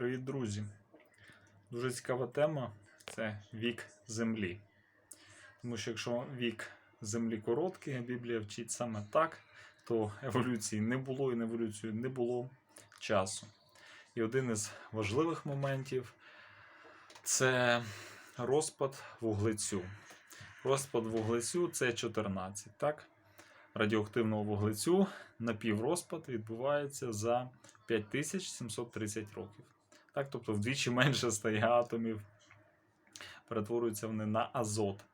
Привіт, друзі! Дуже цікава тема це вік землі. Тому що якщо вік землі короткий, а Біблія вчить саме так, то еволюції не було і на еволюцію не було часу. І один із важливих моментів це розпад вуглецю. Розпад вуглецю це 14, так? Радіоактивного вуглецю напіврозпад відбувається за 5730 років. Так, тобто вдвічі менше стає атомів, перетворюються вони на азот.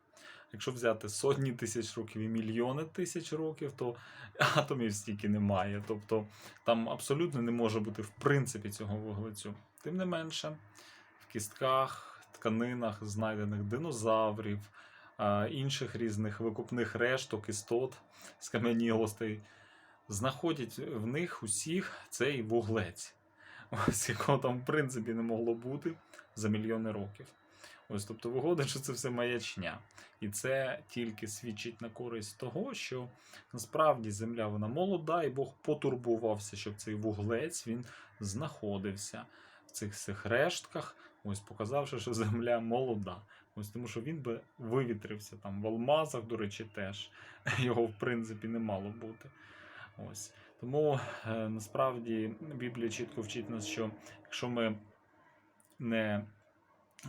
Якщо взяти сотні тисяч років і мільйони тисяч років, то атомів стільки немає. Тобто там абсолютно не може бути в принципі цього вуглецю. Тим не менше, в кістках, тканинах знайдених динозаврів, інших різних викупних решток, істот з кам'янілостей, знаходять в них усіх цей вуглець, ось якого там в принципі не могло бути за мільйони років. Ось, тобто виходить, що це все маячня. І це тільки свідчить на користь того, що насправді земля вона молода, і Бог потурбувався, щоб цей вуглець він знаходився в цих всіх рештках, ось показавши, що земля молода. Ось тому що він би вивітрився там в алмазах, до речі, теж його в принципі не мало бути. Ось. Тому е, насправді Біблія чітко вчить нас, що якщо ми не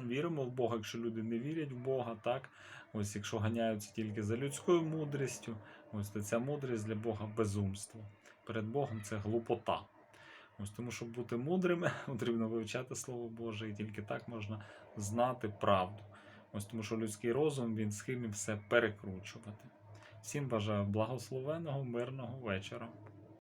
віримо в Бога, якщо люди не вірять в Бога, так, ось якщо ганяються тільки за людською мудрістю, ось то ця мудрість для Бога безумство. Перед Богом це глупота. Ось тому, щоб бути мудрим, потрібно вивчати Слово Боже, і тільки так можна знати правду. Ось тому, що людський розум він схильний все перекручувати. Всім бажаю благословеного, мирного вечора.